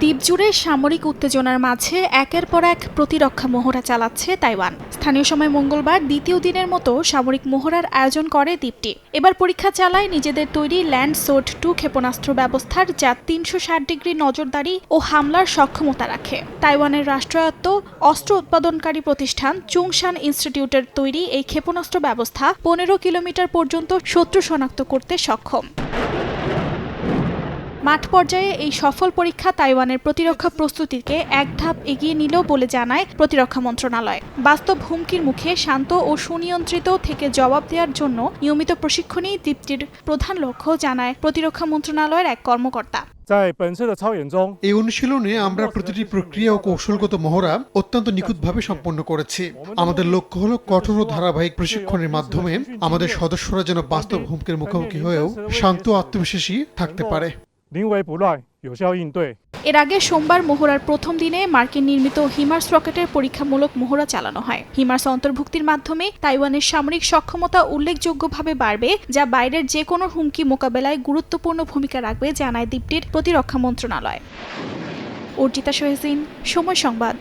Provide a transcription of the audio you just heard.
দ্বীপজুড়ে সামরিক উত্তেজনার মাঝে একের পর এক প্রতিরক্ষা মহড়া চালাচ্ছে তাইওয়ান। স্থানীয় সময় মঙ্গলবার দ্বিতীয় দিনের মতো সামরিক মহড়ার আয়োজন করে দ্বীপটি। এবার পরীক্ষা চালায় নিজেদের তৈরি ল্যান্ড সোড টু ক্ষেপণাস্ত্র ব্যবস্থার, যা তিনশো ষাট ডিগ্রি নজরদারি ও হামলার সক্ষমতা রাখে। তাইওয়ানের রাষ্ট্রায়ত্ত অস্ত্র উৎপাদনকারী প্রতিষ্ঠান চুংশান ইনস্টিটিউটের তৈরি এই ক্ষেপণাস্ত্র ব্যবস্থা পনেরো কিলোমিটার পর্যন্ত শত্রু শনাক্ত করতে সক্ষম। মাঠ পর্যায়ে এই সফল পরীক্ষা তাইওয়ানের প্রতিরক্ষা প্রস্তুতিকে এক ধাপ এগিয়ে নিল বলে জানায় প্রতিরক্ষা মন্ত্রণালয়। বাস্তব হুমকির মুখে শান্ত ও সুনিয়ন্ত্রিত থেকে জবাব দেওয়ার জন্য নিয়মিত প্রশিক্ষণই দ্বীপটির প্রধান লক্ষ্য জানায় প্রতিরক্ষা মন্ত্রণালয়ের এক কর্মকর্তা। এই অনুশীলনে আমরা প্রতিটি প্রক্রিয়া ও কৌশলগত মহড়া অত্যন্ত নিখুঁতভাবে সম্পন্ন করেছি। আমাদের লক্ষ্য হল কঠোর ধারাবাহিক প্রশিক্ষণের মাধ্যমে আমাদের সদস্যরা যেন বাস্তব হুমকির মুখোমুখি হয়েও শান্ত আত্মবিশ্বাসী থাকতে পারে। 临危不乱，有效应对。 এর আগে সোমবার মহড়ার প্রথম দিনে মার্কিন নির্মিত হিমার্স রকেটের পরীক্ষামূলক মহড়া চালানো হয় হিমার্স অন্তর্ভুক্তির মাধ্যমে তাইওয়ানের সামরিক সক্ষমতা উল্লেখযোগ্যভাবে বাড়বে যা বাইরের যে কোনো হুমকি মোকাবেলায় গুরুত্বপূর্ণ ভূমিকা রাখবে জানায় দ্বীপটির প্রতিরক্ষা মন্ত্রণালয় অর্জিতা সোহেজিন সময় সংবাদ